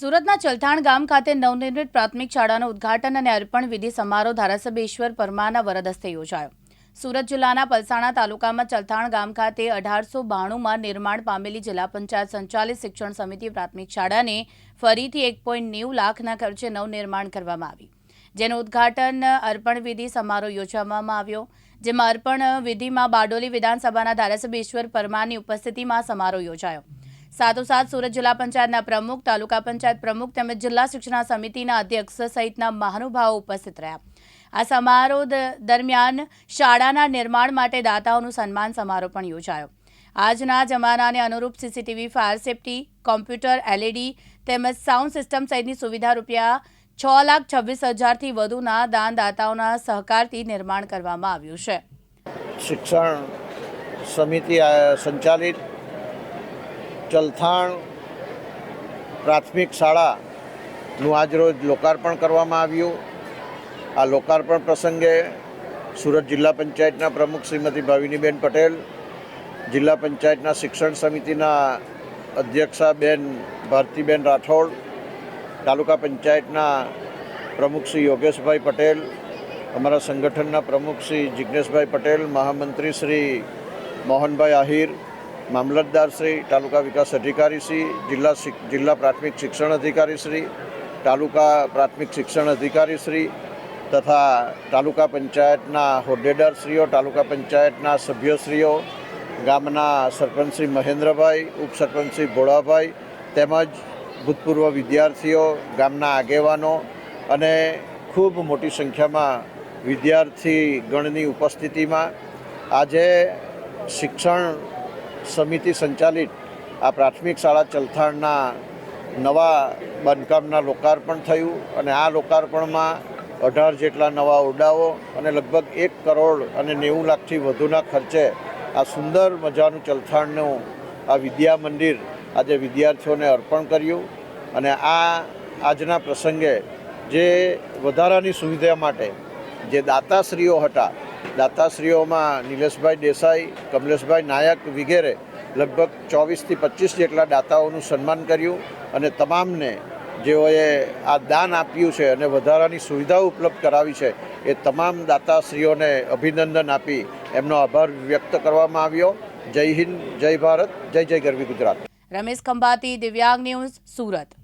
સુરતના ચલથાણ ગામ ખાતે નવનિર્મિત પ્રાથમિક શાળાનું ઉદ્ઘાટન અને અર્પણ વિધિ સમારોહ ધારાસભ્ય ઈશ્વર પરમારના વરદ યોજાયો. સુરત જિલ્લાના પલસાણા તાલુકામાં ચલથાણ ગામ ખાતે અઢારસો બાણુંમાં નિર્માણ પામેલી જિલ્લા પંચાયત સંચાલિત શિક્ષણ સમિતિ પ્રાથમિક શાળાને ફરીથી એક પોઈન્ટ નેવું લાખના ખર્ચે નવનિર્માણ કરવામાં આવી. જેનું ઉદ્ઘાટન, અર્પણ વિધિ સમારોહ યોજવામાં આવ્યો, જેમાં અર્પણ વિધિમાં બારડોલી વિધાનસભાના ધારાસભ્ય ઈશ્વર પરમારની ઉપસ્થિતિમાં સમારોહ યોજાયો. સાથોસાથ સુરત જિલ્લા પંચાયતના પ્રમુખ, તાલુકા પંચાયત પ્રમુખ તેમજ જિલ્લા શિક્ષણ સમિતિના અધ્યક્ષ સહિતના મહાનુભાવો ઉપસ્થિત રહ્યા. આ સમારોહ દરમિયાન શાળાના નિર્માણ માટે દાતાઓનું સન્માન સમારોહ પણ યોજાયો. આજના જમાનાને અનુરૂપ CCTV, fire safety, computer, LED તેમજ સાઉન્ડ સિસ્ટમ સહિતની સુવિધા રૂપિયા છ લાખ છવ્વીસ હજારથી વધુના દાનદાતાઓના સહકારથી નિર્માણ કરવામાં આવ્યું છે. શિક્ષણ સમિતિ સંચાલિત ચલથાણ પ્રાથમિક શાળાનું આજરોજ લોકાર્પણ કરવામાં આવ્યું. આ લોકાર્પણ પ્રસંગે સુરત જિલ્લા પંચાયતના પ્રમુખ શ્રીમતી ભાવિનીબેન પટેલ, જિલ્લા પંચાયતના શિક્ષણ સમિતિના અધ્યક્ષાબેન ભારતીબેન રાઠોડ, તાલુકા પંચાયતના પ્રમુખ શ્રી યોગેશભાઈ પટેલ, અમારા સંગઠનના પ્રમુખ શ્રી જિજ્ઞેશભાઈ પટેલ, મહામંત્રી શ્રી મોહનભાઈ આહિર મામલતદાર શ્રી, તાલુકા વિકાસ અધિકારી શ્રી, જિલ્લા જિલ્લા પ્રાથમિક શિક્ષણ અધિકારી શ્રી, તાલુકા પ્રાથમિક શિક્ષણ અધિકારી શ્રી તથા તાલુકા પંચાયતના હોદ્દેદારશ્રીઓ, તાલુકા પંચાયતના સભ્યશ્રીઓ, ગામના સરપંચ શ્રી મહેન્દ્રભાઈ ઉપસરપંચ શ્રી ભોળાભાઈ તેમજ ભૂતપૂર્વ વિદ્યાર્થીઓ, ગામના આગેવાનો અને ખૂબ મોટી સંખ્યામાં વિદ્યાર્થી ગણની ઉપસ્થિતિમાં આજે શિક્ષણ સમિતિ સંચાલિત આ પ્રાથમિક શાળા ચલથાણના નવા બાંધકામના લોકાર્પણ થયું અને આ લોકાર્પણમાં અઢાર જેટલા નવા ઓરડાઓ અને લગભગ એક કરોડ અને નેવું લાખથી વધુના ખર્ચે આ સુંદર મજાનું ચલથાણનું આ વિદ્યા મંદિર આજે વિદ્યાર્થીઓને અર્પણ કર્યું અને આ આજના પ્રસંગે જે વધારાની સુવિધા માટે જે દાતાશ્રીઓ હતા દાતાશ્રીઓમાં નિલેશભાઈ દેસાઈ, કમલેશભાઈ નાયક વગેરે લગભગ ચોવીસથી પચીસ જેટલા દાતાઓનું સન્માન કર્યું અને તમામને જેઓએ આ દાન આપ્યું છે અને વધારાની સુવિધાઓ ઉપલબ્ધ કરાવી છે, એ તમામ દાતાશ્રીઓને અભિનંદન આપી એમનો આભાર વ્યક્ત કરવામાં આવ્યો. જય હિન્દ, જય ભારત, જય જય ગરવી ગુજરાત. રમેશ ખંભાતી, દિવ્યાંગ ન્યૂઝ, સુરત.